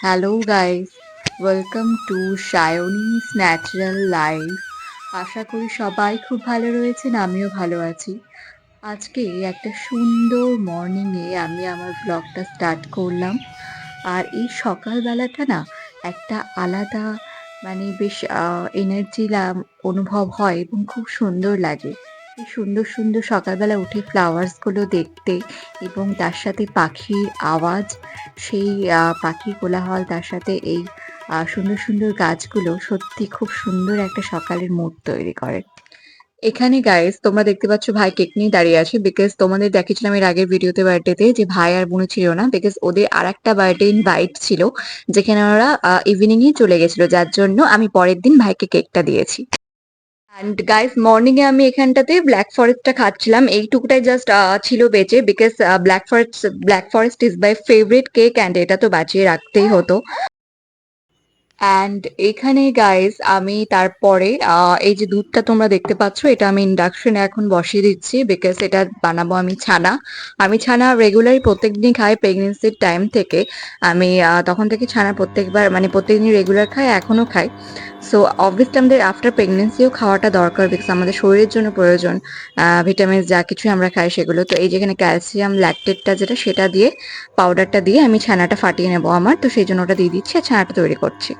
Hello guys welcome to Sayani's natural life আশা করি সবাই খুব ভালো রয়েছেন, আমিও ভালো আছি। আজকে একটা সুন্দর মর্নিংয়ে আমি আমার ব্লগটা স্টার্ট করলাম। আর এই সকালবেলাটা না একটা আলাদা মানে বেশ এনার্জি অনুভব হয় এবং খুব সুন্দর লাগে। এই সুন্দর সুন্দর সকালবেলা উঠে ফ্লাওয়ার্সগুলো দেখতে এবং তার সাথে পাখির আওয়াজ, সেই পাখির কোলাহল, তার সাথে এই সুন্দর সুন্দর গাছগুলো সত্যি খুব সুন্দর একটা সকালের মুড তৈরি করে। এখানে গাইস তোমরা দেখতে পাচ্ছ ভাই কেক নিয়ে দাঁড়িয়ে আছে বিকজ তোমাদের দেখেছিলাম এর আগের ভিডিওতে বার্থডেতে যে ভাই আর বোনও ছিল না বিকজ ওদের আর একটা বার্থডে ইনভাইট ছিল যেখানে ওরা ইভিনিং এ চলে গেছিল। যার জন্য আমি পরের দিন ভাইকে কেকটা দিয়েছি। অ্যান্ড গাইস মর্নিং এ আমি এখানটাতে ব্ল্যাক ফরেস্টটা খাচ্ছিলাম। এইটুকুটাই জাস্ট ছিল বেঁচে because black forest black forest is my favourite cake and এটা তো বাঁচিয়ে রাখতেই হতো। অ্যান্ড এখানে গাইস আমি তারপরে এই যে দুধটা তোমরা দেখতে পাচ্ছ, এটা আমি ইন্ডাকশনে এখন বসিয়ে দিচ্ছি বিকজ এটা বানাবো আমি ছানা। আমি ছানা রেগুলারই প্রত্যেকদিনই খাই প্রেগনেন্সির টাইম থেকে। আমি তখন থেকে ছানা প্রত্যেকবার মানে প্রত্যেকদিন রেগুলার খাই, এখনও খাই। সো অবভিয়াসলি আমাদের আফটার প্রেগনেন্সিও খাওয়াটা দরকার বিকজ আমাদের শরীরের জন্য প্রয়োজন। ভিটামিন যা কিছু আমরা খাই সেগুলো। তো এই যেখানে ক্যালসিয়াম ল্যাকটেটটা যেটা, সেটা দিয়ে পাউডারটা দিয়ে আমি ছানাটা ফাটিয়ে নেব আমার। তো সেই জন্য ওটা দিয়ে দিচ্ছি আর ছানাটা তৈরি করছি।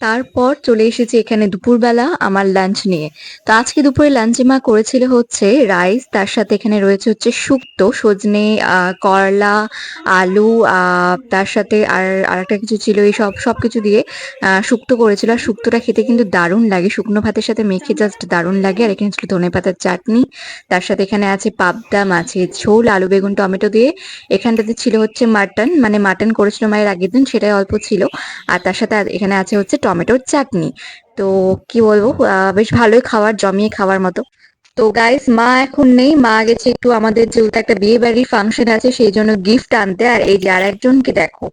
তারপর চলে এসেছি এখানে দুপুরবেলা আমার লাঞ্চ নিয়ে। তো আজকে দুপুরে লাঞ্চে মা করেছিল হচ্ছে রাইস তার সাথে এখানে রয়েছে হচ্ছে শুক্তো, সজনে করলা, আলু তার সাথে আর আরেকটা কিছু ছিল, এই সব সব কিছু দিয়ে শুক্তো করেছিল। আর শুক্তোটা খেতে কিন্তু দারুণ লাগে। শুকনো ভাতের সাথে মেখে জাস্ট দারুণ লাগে। আর এখানে ছিল ধনে পাতার চাটনি। তার সাথে এখানে আছে পাবদা, মাছের ঝোল, আলু, বেগুন, টমেটো দিয়ে। এখানটাতে ছিল হচ্ছে মাটন। মানে মাটন করেছিল মায়ের আগের দিন, সেটাই অল্প ছিল। আর তার সাথে এখানে আছে হচ্ছে টমেটোর চাটনি। তো কি বলব বেশ ভালোই খাবার জমিয়ে খাওয়ার মতো। তো গাইস মা এখন নেই, মা গেছে একটু আমাদের যেহেতু একটা বিয়ে বাড়ির ফাংশন আছে, সেই জন্য গিফট আনতে, আর এই যে আর একজনকে দেখো।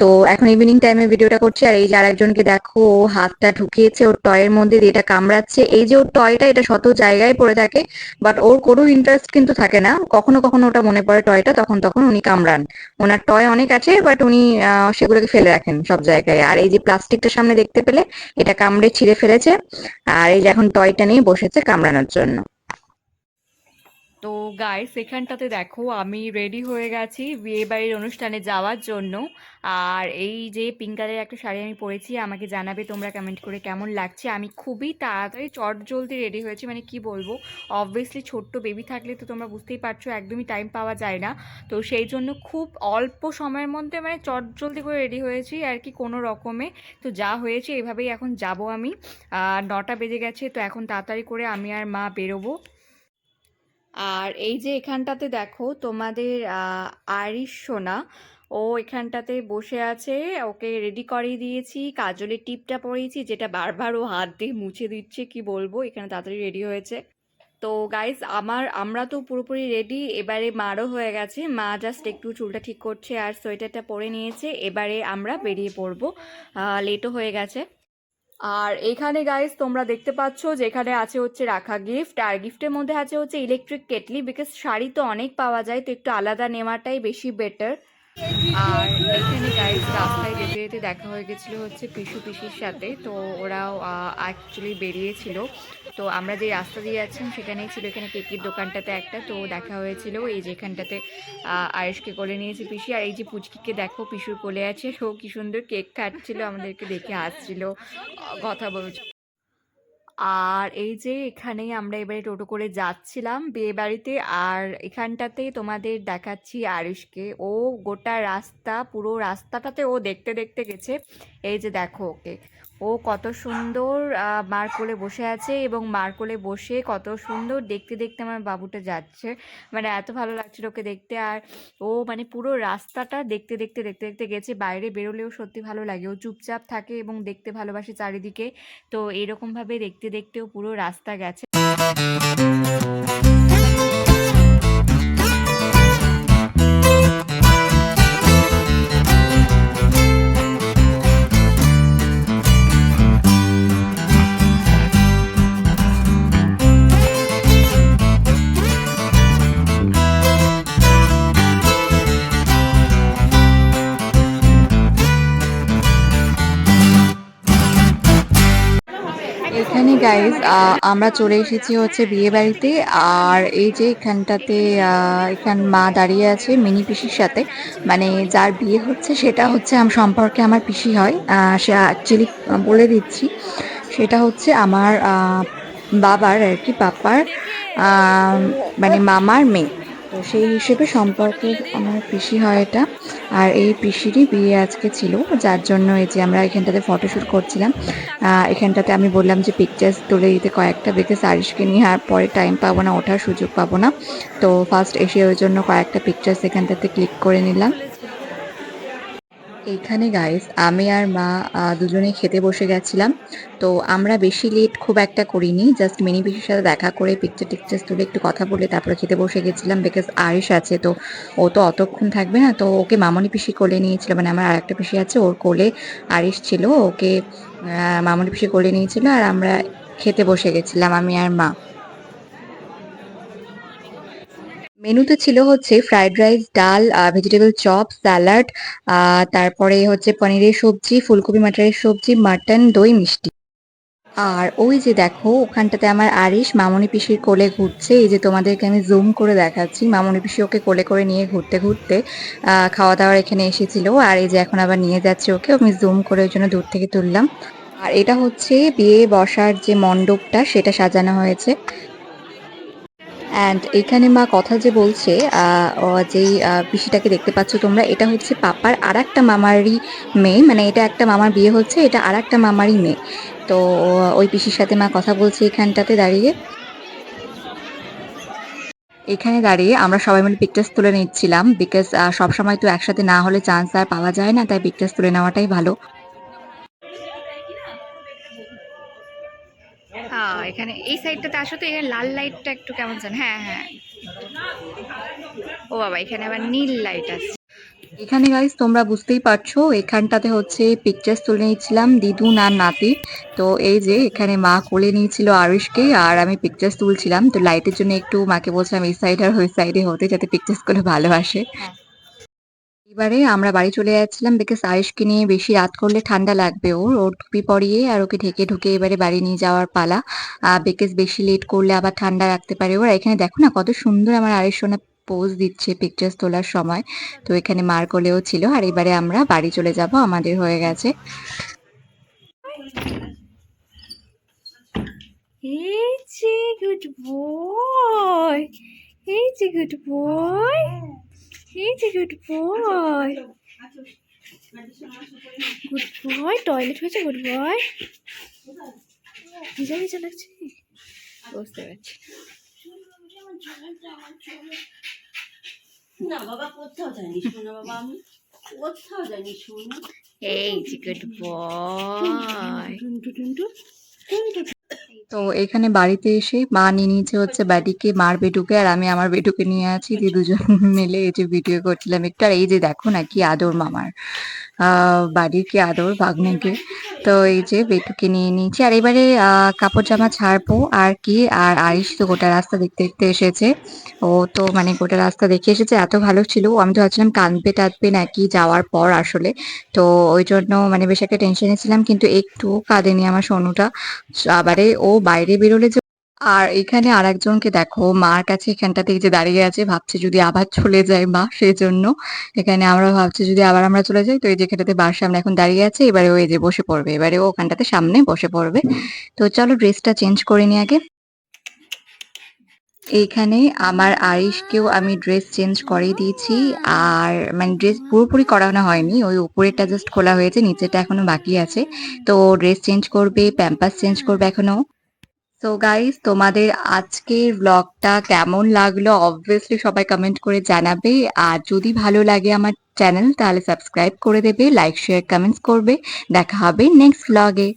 তো এখন ইভিনিং টাইমে ভিডিওটা করছি, আর এই যে আর একজনকে দেখো, ও হাতটা ঢুকিয়েছে, ওর টয়ের মধ্যে এটা কামড়াচ্ছে। এই যে ওর টয়টা এটা শত জায়গায় পড়ে থাকে বাট ওর কোনো ইন্টারেস্ট কিন্তু থাকে না। কখনো কখনো ওটা মনে পড়ে টয়টা তখন তখন উনি কামড়ান। ওনার টয় অনেক আছে বাট উনি সেগুলোকে ফেলে রাখেন সব জায়গায়। আর এই যে প্লাস্টিকটা সামনে দেখতে পেলে, এটা কামড়ে ছিঁড়ে ফেলেছে, আর এই যে এখন টয়টা নিয়ে বসেছে কামড়ানোর জন্য। তো গাইস এখানটাতে দেখো, আমি রেডি হয়ে গেছি বিয়ে বাড়ির অনুষ্ঠানে যাওয়ার জন্য। আর এই যে পিঙ্ক কালারের একটা শাড়ি আমি পরেছি, আমাকে জানাবে তোমরা কমেন্ট করে কেমন লাগছে। আমি খুবই তাড়াতাড়ি, চট জলদি রেডি হয়েছি মানে কি বলব? অবভিয়াসলি ছোট্ট বেবি থাকলে তো তোমরা বুঝতেই পারছ, একদমই টাইম পাওয়া যায় না। তো সেই জন্য খুব অল্প সময়ের মধ্যে মানে চট জলদি করে রেডি হয়েছি আর কি কোনো রকমে। তো যা হয়েছে, এভাবেই এখন যাব আমি। নটা বেজে গেছে, তো এখন তাড়াতাড়ি করে আমি আর মা বেরোবো। আর এই যে এখানটাতে দেখো তোমাদের আরিশ সোনা, ও এখানটাতে বসে আছে, ওকে রেডি করিয়ে দিয়েছি, কাজলের টিপটা পরিয়েছি যেটা বারবার ও হাত দিয়ে মুছে দিচ্ছে, কি বলব, এখানে তাড়াতাড়ি রেডি হয়েছে। তো গাইস আমার, আমরা তো পুরোপুরি রেডি এবারে মারও হয়ে গেছে, মা জাস্ট একটু চুলটা ঠিক করছে আর সোয়েটারটা পরে নিয়েছে, এবারে আমরা বেরিয়ে পড়ব লেটও হয়ে গেছে। আর এখানে গাইজ তোমরা দেখতে পাচ্ছ যেখানে আছে হচ্ছে রাখা গিফট আর গিফটের মধ্যে আছে হচ্ছে ইলেকট্রিক কেটলি বিকজ শাড়ি তো অনেক পাওয়া যায়, তো একটু আলাদা নেওয়াটাই বেশি বেটার আর এখানে গাইস রাস্তায় যেতে যেতে দেখা হয়ে গেছিল হচ্ছে পিসু পিসির সাথে। তো ওরাও অ্যাকচুয়ালি বেরিয়েছিল। তো আমরা যে রাস্তা দিয়ে যাচ্ছিলাম সেখানেই ছিল এখানে কেকের দোকানটাতে একটা। তো দেখা হয়েছিল এই যেখানটাতে আয়েশকে কোলে নিয়েছে পিসি। আর এই যে পুচকিকে দেখো পিসুর কোলে আছে। ও কি সুন্দর কেক কাটছিল আমাদেরকে দেখে হাসছিল। আহ, কথা বলছিল। আর এই যে এখানেই আমরা এবারে টোটো করে যাচ্ছিলাম বিয়ে বাড়িতে আর এখানটাতে তোমাদের দেখাচ্ছি আরিশকে। ও গোটা রাস্তা, পুরো রাস্তাটাতে ও দেখতে দেখতে গেছে। এই যে দেখো ওকে। ও কত সুন্দর মার কোলে বসে আছে এবং মার কোলে বসে কত সুন্দর দেখতে দেখতে আমার বাবুটা যাচ্ছে। মানে এত ভালো লাগছিল ওকে দেখতে আর ও মানে পুরো রাস্তাটা দেখতে দেখতে দেখতে দেখতে গেছে, বাইরে বেরোলেও সত্যি ভালো লাগে। ও চুপচাপ থাকে এবং দেখতে ভালোবাসে চারিদিকে। তো এরকমভাবে দেখতে, দেখতেও পুরো রাস্তা গেছে। গাইস আমরা চলে এসেছি হচ্ছে বিয়ে বাড়িতে। আর এই যে এখানটাতে এখান মা দাঁড়িয়ে আছে মিনি পিসির সাথে। মানে যার বিয়ে হচ্ছে সেটা হচ্ছে আম, সম্পর্কে আমার পিসি হয়। সে অ্যাকচুয়ালি বলে দিচ্ছি। সেটা হচ্ছে আমার বাবার আর কি পাপার মানে মামার মেয়ে। তো সেই হিসেবে সম্পর্কে আমার পিসি হয় এটা। আর এই পিসিরই বিয়ে আজকে ছিল, যার জন্য এই যে আমরা এখানটাতে ফটোশ্যুট করছিলাম। এখানটাতে আমি বললাম যে পিকচার্স তুলে দিতে কয়েকটা বিকজ সারিশকে নিয়ে আর পরে টাইম পাবো না, ওঠার সুযোগ পাবো না। তো ফার্স্ট এসে ওই জন্য কয়েকটা পিকচার্স এখানটাতে ক্লিক করে নিলাম। এইখানে গাইস আমি আর মা দুজনে খেতে বসে গেছিলাম। তো আমরা বেশি লেট খুব একটা করিনি জাস্ট মিনি পিসির সাথে দেখা করে পিকচার টিকচার তুলে একটু কথা বলে তারপরে খেতে বসে গেছিলাম বিকজ আরিশ আছে। তো ও তো অতক্ষণ থাকবে না, তো ওকে মামনি পিসি কোলে নিয়েছিল মানে আমার আর একটা পিসি আছে, ওর কোলে আরিশ ছিল, ওকে মামনি পিসি কোলে নিয়েছিল আর আমরা খেতে বসে গেছিলাম, আমি আর মা। মেনুতে ছিল হচ্ছে ফ্রাইড রাইস ডাল ভেজিটেবল চপ স্যালাড তারপরে হচ্ছে পনিরের সবজি, ফুলকপি মাটারের সবজি মাটন দই, মিষ্টি। আর ওই যে দেখো, ওখানটাতে আমার আরিশ মামনি পিসির কোলে ঘুরছে। এই যে তোমাদেরকে আমি জুম করে দেখাচ্ছি, মামনি পিসি ওকে কোলে করে নিয়ে ঘুরতে ঘুরতে খাওয়া দাওয়ার এখানে এসেছিল। আর এই যে এখন আবার নিয়ে যাচ্ছে ওকে, আমি জুম করে ওই জন্য দূর থেকে তুললাম। আর এটা হচ্ছে বিয়ে বসার যে মণ্ডপটা, সেটা সাজানো হয়েছে। অ্যান্ড এখানে মা কথা যে বলছে যেই পিসিটাকে দেখতে পাচ্ছ তোমরা, এটা হচ্ছে পাপার আর একটা মামারই মেয়ে। মানে এটা একটা মামার বিয়ে হচ্ছে, এটা আর একটা মামারই মেয়ে। তো ওই পিসির সাথে মা কথা বলছে এখানটাতে দাঁড়িয়ে। এখানে দাঁড়িয়ে আমরা সবাই মিলে পিকচার্স তুলে নিচ্ছিলাম বিকজ সব সময় তো একসাথে না হলে চান্স আর পাওয়া যায় না, তাই পিকচার্স তুলে নেওয়াটাই ভালো। এখানে এই সাইডটাতে আসো তো এখানে লাল লাইটটা একটু কেমন জান হ্যাঁ হ্যাঁ। ও বাবা এখানে আবার নীল লাইট আছে। এখানে গাইস তোমরা বুঝতেই পারছ এখানটাতে হচ্ছে পিকচার্স তুলে নিচ্ছিলাম দিদুন আর নাতি। তো এই যে এখানে মা কোলে নিয়েছিল আরুষকে আর আমি পিকচার্স তুলছিলাম। তো লাইটের জন্য একটু মাকে বলছিলাম এই সাইড আর ওই সাইডে হতে যাতে পিকচার্সগুলো ভালো আসে। হ্যাঁ। এবারে আমরা বাড়ি চলে যাচ্ছিলাম বিকজ আয়ুষকে নিয়ে বেশি রাত করলে ঠান্ডা লাগবে ওর। ওর টুপি পরিয়ে আর ওকে ঢেকে ঢুকে এবারে বাড়ি নিয়ে যাওয়ার পালা। বিকজ বেশি লেট করলে আবার ঠান্ডা রাখতে পারে ওর। এখানে দেখো না কত সুন্দর আমার আয়ুষ সোনা পোজ দিচ্ছে পিকচার্স তোলার সময়। তো এখানে মার কোলেও ছিল আর এবারে আমরা বাড়ি চলে যাব, আমাদের হয়ে গেছে। এই গুড বয় এই গুড বয় এই যে good boy good boy toilet হয়েছে গুড বয় ভিজা ভিজা লাগছে বুঝতে পারছি না বাবা কোথাও যায়নি শোনা বাবা আমি কোথাও যাইনি শোনা এই যে গুড বয় টুনটু টুনটু তো এখানে বাড়িতে এসে মা নিয়ে নিয়েছে হচ্ছে বাড়িকে, মার বেডুকে আর আমি আমার বেটুকে নিয়ে আছি। যে দুজন মিলে এই যে ভিডিও করছিলাম একটু। আর এই যে দেখো না কি আদর মামার বাড়ির কি আদর ভাগ্নেকে তো এই যে বেটুকে নিয়ে নিয়েছি। আর এবারে কাপড় জামা ছাড়বো আর কি। আর আরিশ তো গোটা রাস্তা দেখতে দেখতে এসেছে। ও তো মানে গোটা রাস্তা দেখে এসেছে, এত ভালো ছিল। আমি তো ভাবছিলাম কাঁদবে টাঁদবে নাকি যাওয়ার পর আসলে। তো ওই জন্য মানে বেশ একটা টেনশনে ছিলাম, কিন্তু একটু কাঁদেনি আমার সোনুটা। আবারে ও বাইরে বেরোলে যে আর এখানে আর একজনকে দেখো, মার কাছে এখানটাতে যে দাঁড়িয়ে আছে, ভাবছে যদি আবার চলে যায় মা সেই জন্য এখানে আমরা ভাবছি যদি আবার আমরা চলে যাই, তো এই যেখানটাতে বার সামনে এখন দাঁড়িয়ে আছে, এবারে ও এই যে বসে পড়বে, এবারে ও ওখানটাতে সামনে বসে পড়বে। তো চলো ড্রেসটা চেঞ্জ করে নি আগে। এইখানে আমার আরিশকেও আমি ড্রেস চেঞ্জ করিয়ে দিয়েছি, আর মানে ড্রেস পুরোপুরি করানো হয়নি, ওই উপরেরটা জাস্ট খোলা হয়েছে নিচেটা এখনও বাকি আছে। তো ড্রেস চেঞ্জ করবে, প্যাম্পাস চেঞ্জ করবে এখনও। তো গাইজ তোমাদের আজকের ব্লগটা কেমন লাগল? অবভিয়াসলি সবাই কমেন্ট করে জানাবে। আর যদি ভালো লাগে আমার চ্যানেল তাহলে সাবস্ক্রাইব করে দেবে লাইক শেয়ার কমেন্টস করবে। দেখা হবে নেক্সট ব্লগে